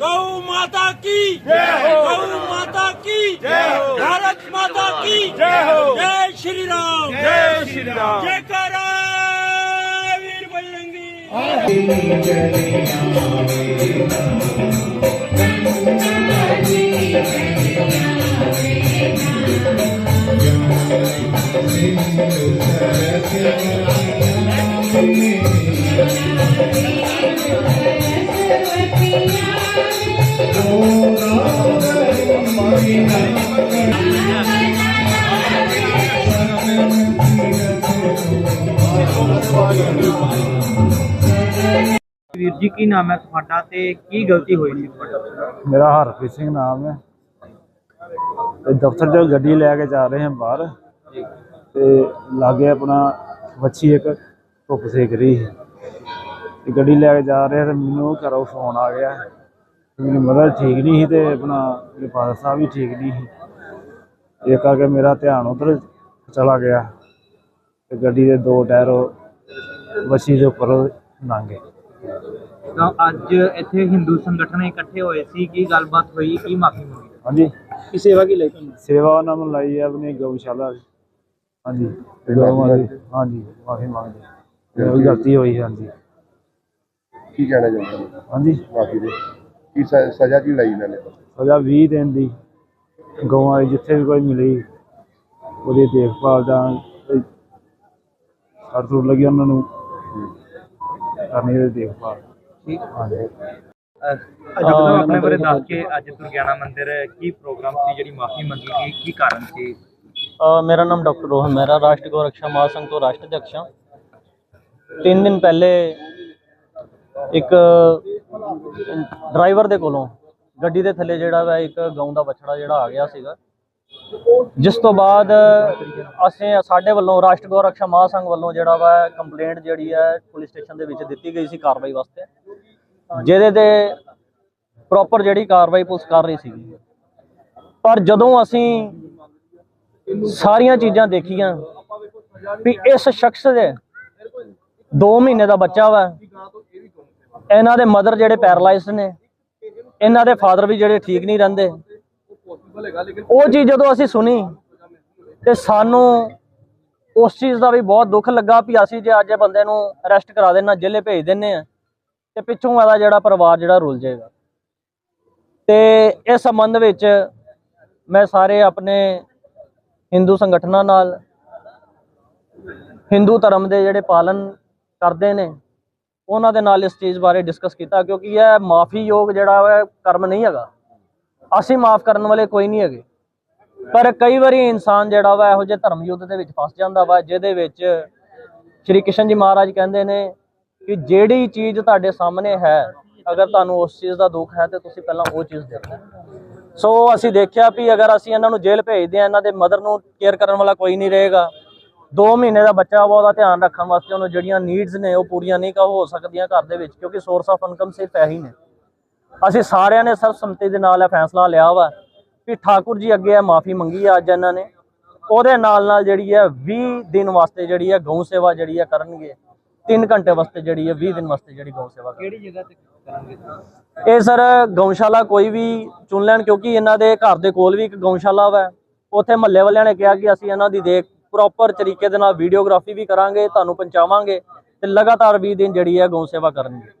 गौ माता की जय हो गौ माता की जय हो भारत माता की जय हो जय श्री राम जय श्री राम जय करा वीर बजरंगी ਵੀਰ ਜੀ ਕੀ ਨਾਮ ਹੈ ਤੁਹਾਡਾ ਤੇ ਕੀ ਗਲਤੀ ਹੋਈ ਸੀ ਤੁਹਾਡਾ ਮੇਰਾ ਹਰਪ੍ਰੀਤ ਸਿੰਘ ਨਾਮ ਹੈ ਤੇ ਦਫ਼ਤਰ ਚੋਂ ਗੱਡੀ ਲੈ ਕੇ ਜਾ ਰਹੇ ਹਾਂ ਬਾਹਰ ਤੇ ਲਾਗੇ ਆਪਣਾ ਵੱਛੀ ਇੱਕ ਧੁੱਪ ਸੇਕ ਰਹੀ ਸੀ ਤੇ ਗੱਡੀ ਲੈ ਕੇ ਜਾ ਰਹੇ ਤੇ ਮੈਨੂੰ ਘਰੋਂ ਫੋਨ ਆ ਗਿਆ। ਕਿ ਮੇਰੀ ਮਦਰ ਠੀਕ ਨਹੀਂ ਸੀ ਤੇ ਆਪਣਾ ਮੇਰੇ ਫਾਦਰ ਸਾਹਿਬ ਵੀ ਠੀਕ ਨਹੀਂ ਸੀ। ਇਹ ਕਰਕੇ ਮੇਰਾ ਧਿਆਨ ਉਧਰ ਚਲਾ ਗਿਆ। ਤੇ ਗੱਡੀ ਦੇ ਦੋ ਟਾਇਰ ਵੱਛੀ ਦੇ ਉੱਪਰ ਲੰਘ ਗਏ। ਤਾਂ ਅੱਜ ਇੱਥੇ ਹਿੰਦੂ ਸੰਗਠਨ ਇਕੱਠੇ ਹੋਏ ਸੀ। ਕੀ ਗੱਲਬਾਤ ਹੋਈ? ਕੀ ਮਾਫੀ ਮੰਗੀ? ਹਾਂਜੀ। ਕੀ ਸੇਵਾ ਕੀ ਲਈ ਤੁਹਾਨੂੰ? ਸੇਵਾ ਉਹਨਾਂ ਨੂੰ ਲਈ ਹੈ ਆਪਣੀ ਗਊਸ਼ਾਲਾ। ਹਾਂਜੀ। ਹਾਂਜੀ। ਮਾਫੀ ਮੰਗਦੇ। ਕੋਈ ਗਲਤੀ ਹੋਈ ਹਾਂਜੀ। ਕੀ ਕਹਿਣਾ ਚਾਹੁੰਦੇ ਹੋ? ਹਾਂਜੀ। ਮਾਫੀ ਦੇ। ਕੀ ਸ- ਸਜ਼ਾ ਕੀ ਲਈ ਇਹਨਾਂ ਨੇ? ਸਜ਼ਾ 20 ਦਿਨ ਦੀ। ਗਊਆਂ ਦੀ ਜਿੱਥੇ ਵੀ ਕੋਈ ਮਿਲੀ ਉਹਦੀ ਦੇਖਭਾਲ ਦਾ ਹਰ ਤੋਂ ਲੱਗੀ ਉਹਨਾਂ ਨੂੰ। ਕਰਨੀ ਦੀ ਦੇਖਭਾਲ। ਠੀਕ। ਹਾਂਜੀ। ਅੱਜ ਆਪਣੇ ਬਾਰੇ ਦੱਸ ਕੇ ਅੱਜ ਦੁਰਗਿਆਨਾ ਮੰਦਿਰ ਕੀ ਪ੍ਰੋਗਰਾਮ ਸੀ ਜਿਹੜੀ ਮਾਫੀ ਮੰਗੀ ਗਈ ਕੀ ਕਾਰਨ ਸੀ? ਅ, ਮੇਰਾ ਨਾਮ ਡਾਕਟਰ ਰੋਹਨ ਮਹਿਰਾ ਰਾਸ਼ਟਰੀ ਗੋ ਰਕਸ਼ਾ ਮਹਾਸੰਘ ਤੋਂ ਰਾਸ਼ਟਰ ਅਧਿਕਸ਼ ਹਾਂ। ਤਿੰਨ ਦਿਨ ਪਹਿਲੇ ਇੱਕ ਡਰਾਈਵਰ ਦੇ ਕੋਲੋਂ ਗੱਡੀ ਦੇ ਥੱਲੇ ਜਿਹੜਾ ਵਾ ਇੱਕ ਗਊ ਦਾ ਬਛੜਾ ਜਿਹੜਾ ਆ ਗਿਆ ਸੀਗਾ। ਜਿਸ ਤੋਂ ਬਾਅਦ ਅਸੀਂ ਸਾਡੇ ਵੱਲੋਂ ਰਾਸ਼ਟਰ ਗੋ ਰਕਸ਼ਾ ਮਹਾਸੰਘ ਵੱਲੋਂ ਜਿਹੜਾ ਵਾ ਕੰਪਲੇਂਟ ਜਿਹੜੀ ਹੈ ਪੁਲਿਸ ਸਟੇਸ਼ਨ ਦੇ ਵਿੱਚ ਦਿੱਤੀ ਗਈ ਸੀ ਕਾਰਵਾਈ ਵਾਸਤੇ। ਜਿਹਦੇ ਤੇ ਪ੍ਰੋਪਰ ਜਿਹੜੀ ਕਾਰਵਾਈ ਪੁਲਿਸ ਕਰ ਰਹੀ ਸੀਗੀ। ਪਰ ਜਦੋਂ ਅਸੀਂ ਸਾਰੀਆਂ ਚੀਜ਼ਾਂ ਦੇਖੀਆਂ ਵੀ ਇਸ ਸ਼ਖਸ ਦੇ 2 ਮਹੀਨੇ ਦਾ ਬੱਚਾ ਵਾ। ਇਹਨਾਂ ਦੇ ਮਦਰ ਜਿਹੜੇ ਪੈਰਲਾਈਜ਼ਡ ਨੇ, ਇਹਨਾਂ ਦੇ ਫਾਦਰ ਵੀ ਜਿਹੜੇ ਠੀਕ ਨਹੀਂ ਰਹਿੰਦੇ। ਉਹ ਚੀਜ਼ ਜਦੋਂ ਅਸੀਂ ਸੁਣੀ ਤੇ ਸਾਨੂੰ ਉਸ ਚੀਜ਼ ਦਾ ਵੀ ਬਹੁਤ ਦੁੱਖ ਲੱਗਾ ਵੀ ਅਸੀਂ ਜੇ ਅੱਜ ਬੰਦੇ ਨੂੰ ਅਰੈਸਟ ਕਰਾ ਦੇਣਾ ਜੇਲੇ ਭੇਜ ਦਿੰਨੇ ਆ ਤੇ ਪਿੱਛੋਂ ਇਹਦਾ ਜਿਹੜਾ ਪਰਿਵਾਰ ਜਿਹੜਾ ਰੁਲ ਜਾਏਗਾ। ਤੇ ਇਸ ਸੰਬੰਧ ਵਿੱਚ ਮੈਂ ਸਾਰੇ ਆਪਣੇ ਹਿੰਦੂ ਸੰਗਠਨਾਂ ਨਾਲ, ਹਿੰਦੂ ਧਰਮ ਦੇ ਜਿਹੜੇ ਪਾਲਨ ਕਰਦੇ ਨੇ। ਉਹਨਾਂ ਦੇ ਨਾਲ ਇਸ ਚੀਜ਼ ਬਾਰੇ ਡਿਸਕਸ ਕੀਤਾ ਕਿਉਂਕਿ ਇਹ ਮਾਫੀ ਯੋਗ ਜਿਹੜਾ ਹੈ ਕਰਮ ਨਹੀਂ ਹੈਗਾ। ਅਸੀਂ ਮਾਫ ਕਰਨ ਵਾਲੇ ਕੋਈ ਨਹੀਂ ਹੈਗੇ। ਪਰ ਕਈ ਵਾਰੀ ਇਨਸਾਨ ਜਿਹੜਾ ਵਾ, ਇਹੋ ਜਿਹੇ ਧਰਮ ਯੁੱਧ ਦੇ ਵਿੱਚ ਫਸ ਜਾਂਦਾ ਵਾ, ਜਿਹਦੇ ਵਿੱਚ ਸ਼੍ਰੀ ਕ੍ਰਿਸ਼ਨ ਜੀ ਮਹਾਰਾਜ ਕਹਿੰਦੇ ਨੇ ਕਿ ਜਿਹੜੀ ਚੀਜ਼ ਤੁਹਾਡੇ ਸਾਹਮਣੇ ਹੈ, ਅਗਰ ਤੁਹਾਨੂੰ ਉਸ ਚੀਜ਼ ਦਾ ਦੁੱਖ ਹੈ, ਤੇ ਤੁਸੀਂ ਪਹਿਲਾਂ ਉਹ ਚੀਜ਼ ਦੇਖੋ। ਸੋ ਅਸੀਂ ਦੇਖਿਆ ਵੀ ਅਗਰ ਅਸੀਂ ਇਹਨਾਂ ਨੂੰ ਜੇਲ੍ਹ ਭੇਜਦੇ ਆ ਇਹਨਾਂ ਦੇ ਮਦਰ ਨੂੰ ਕੇਅਰ ਕਰਨ ਵਾਲਾ ਕੋਈ ਨਹੀਂ ਰਹੇਗਾ। 2 ਮਹੀਨੇ ਦਾ ਬੱਚਾ ਵਾ ਉਹਦਾ ਧਿਆਨ ਰੱਖਣ ਵਾਸਤੇ ਉਹਨੂੰ ਜਿਹੜੀਆਂ ਨੀਡਸ ਨੇ ਉਹ ਪੂਰੀਆਂ ਨਹੀਂ ਕਾ ਹੋ ਸਕਦੀਆਂ ਘਰ ਦੇ ਵਿੱਚ ਕਿਉਂਕਿ ਸੋਰਸ ਆਫ ਇਨਕਮ ਸਿਰਫ ਇਹੀ ਨੇ। ਅਸੀਂ ਸਾਰਿਆਂ ਨੇ ਸਰਬਸੰਮਤੀ ਦੇ ਨਾਲ ਇਹ ਫੈਸਲਾ ਲਿਆ ਵਾ ਕਿ ਠਾਕੁਰ ਜੀ ਅੱਗੇ ਇਹ ਮਾਫੀ ਮੰਗੀ ਆ ਅੱਜ ਇਹਨਾਂ ਨੇ। ਉਹਦੇ ਨਾਲ ਨਾਲ ਜਿਹੜੀ ਹੈ 20 ਦਿਨ ਵਾਸਤੇ ਜਿਹੜੀ ਹੈ ਗਊ ਸੇਵਾ ਜਿਹੜੀ ਹੈ ਕਰਨਗੇ। 3 ਘੰਟੇ ਵਾਸਤੇ ਜਿਹੜੀ ਹੈ 20 ਦਿਨ ਵਾਸਤੇ ਜਿਹੜੀ ਗਊ ਸੇਵਾ ਕਿਹੜੀ ਜਗ੍ਹਾ ਤੇ ਕਰਾਂਗੇ ਇਹ ਸਰ ਗਊਸ਼ਾਲਾ ਕੋਈ ਵੀ ਚੁਣ ਲੈਣ ਕਿਉਂਕਿ ਇਹਨਾਂ ਦੇ ਘਰ ਦੇ ਕੋਲ ਵੀ ਇੱਕ ਗਊਸ਼ਾਲਾ ਵਾ। ਉੱਥੇ ਮਹੱਲੇ ਵਾਲਿਆਂ ਨੇ ਕਿਹਾ ਕਿ ਅਸੀਂ ਇਹਨਾਂ ਦੀ ਦੇਖ ਪ੍ਰੋਪਰ ਤਰੀਕੇ ਦੇ ਨਾਲ ਵੀਡੀਓਗ੍ਰਾਫੀ ਵੀ ਕਰਾਂਗੇ, ਤੁਹਾਨੂੰ ਪਹੁੰਚਾਵਾਂਗੇ ਤੇ ਲਗਾਤਾਰ 20 ਦਿਨ ਜਿਹੜੀ ਹੈ ਗਊ ਸੇਵਾ ਕਰਨਗੇ।